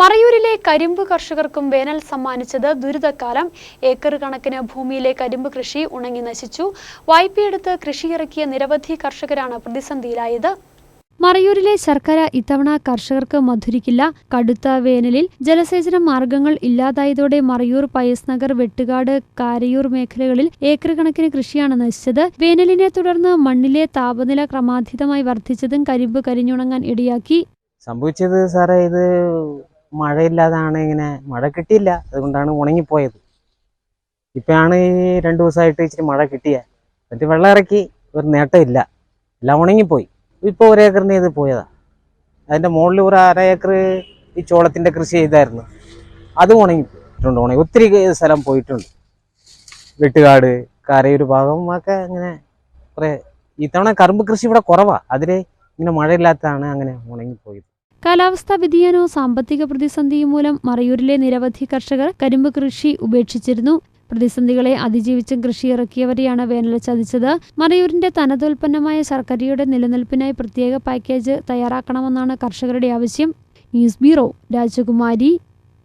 മറയൂരിലെ കരിമ്പ് കർഷകർക്കും വേനൽ സമ്മാനിച്ചത് ദുരിതക്കാലം. ഏക്കർ കണക്കിന് ഭൂമിയിലെ കരിമ്പ് കൃഷി ഉണങ്ങി നശിച്ചു. വായ്പയെടുത്ത് കൃഷിയിറക്കിയ നിരവധി കർഷകരാണ് പ്രതിസന്ധിയിലായത്. മറയൂരിലെ ശർക്കര ഇത്തവണ കർഷകർക്ക് മധുരിക്കില്ല. കടുത്ത വേനലിൽ ജലസേചന മാർഗങ്ങൾ ഇല്ലാതായതോടെ മറയൂർ പയസ് നഗർ വെട്ടുകാട് കാരയൂർ മേഖലകളിൽ ഏക്കർ കണക്കിന് കൃഷിയാണ് നശിച്ചത്. വേനലിനെ തുടർന്ന് മണ്ണിലെ താപനില ക്രമാതീതമായി വർദ്ധിച്ചതും കരിമ്പ് കരിഞ്ഞുണങ്ങാൻ ഇടയാക്കി. സംഭവിച്ചത് സാറേ ഇത് മഴയില്ലാതാണ് ഇങ്ങനെ മഴ കിട്ടിയില്ല. അതുകൊണ്ടാണ് ഉണങ്ങിപ്പോയത് ഇപ്പോഴാണ് ഈ രണ്ട് ദിവസമായിട്ട് ഇച്ചിരി മഴ കിട്ടിയത് എന്നിട്ട് വെള്ളം ഇറക്കി ഒരു നേട്ടമില്ല എല്ലാം ഉണങ്ങിപ്പോയി. ഇപ്പോൾ ഒരു ഏക്കറിന് പോയതാ. അതിന്റെ മുകളിൽ ഒരു അര ഏക്കർ ഈ ചോളത്തിന്റെ കൃഷി ചെയ്തായിരുന്നു. അതും ഉണങ്ങിപ്പോയിട്ടുണ്ട്. ഉണങ്ങി ഒത്തിരി സ്ഥലം പോയിട്ടുണ്ട്. വെട്ടുകാട് കരയൊരു ഭാഗം ഒക്കെ അങ്ങനെ കുറേ ഇത്തവണ കറുമ്പ് കൃഷി ഇവിടെ കുറവാണ് അതിൽ ഇങ്ങനെ മഴയില്ലാത്തതാണ് അങ്ങനെ ഉണങ്ങിപ്പോയത്. കാലാവസ്ഥാ വ്യതിയാനവും സാമ്പത്തിക പ്രതിസന്ധിയും മൂലം മറയൂരിലെ നിരവധി കർഷകർ കരിമ്പ് കൃഷി ഉപേക്ഷിച്ചിരുന്നു. പ്രതിസന്ധികളെ അതിജീവിച്ചും കൃഷി ഇറക്കിയവരെയാണ് വേനൽ ചതിച്ചത്. മറയൂരിന്റെ തനതുൽപ്പന്നമായ ശർക്കരയുടെ നിലനിൽപ്പിനായി പ്രത്യേക പാക്കേജ് തയ്യാറാക്കണമെന്നാണ് കർഷകരുടെ ആവശ്യം. ന്യൂസ് ബ്യൂറോ രാജകുമാരി.